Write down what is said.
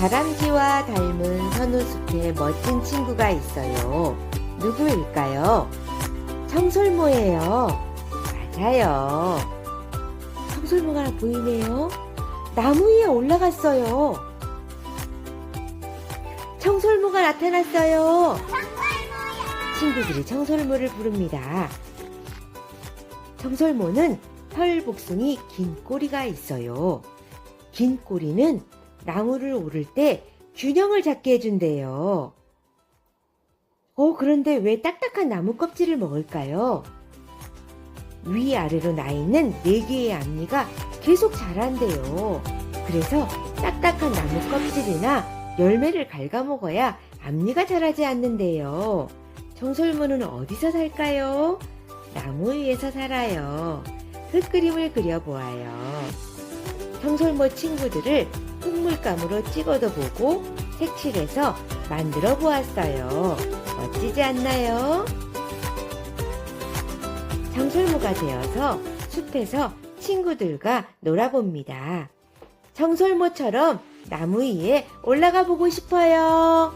다람쥐와 닮은 선우숲에 멋진 친구가 있어요. 누구일까요? 청설모예요. 맞아요. 청설모가 보이네요. 나무 위에 올라갔어요. 청설모가 나타났어요. 친구들이 청설모를 부릅니다. 청설모는 털복숭이 긴 꼬리가 있어요. 긴 꼬리는 나무를 오를 때 균형을 잡게 해준대요. 어, 그런데 왜 딱딱한 나무 껍질을 먹을까요? 위아래로 나 있는 네 개의 앞니가 계속 자란대요. 그래서 딱딱한 나무 껍질이나 열매를 갉아먹어야 앞니가 자라지 않는데요. 청설모는 어디서 살까요? 나무 위에서 살아요. 흙 그림을 그려보아요. 청설모 친구들을 흙물감으로 찍어도 보고 색칠해서 만들어 보았어요. 멋지지 않나요? 청설모가 되어서 숲에서 친구들과 놀아봅니다. 청설모처럼 나무 위에 올라가 보고 싶어요.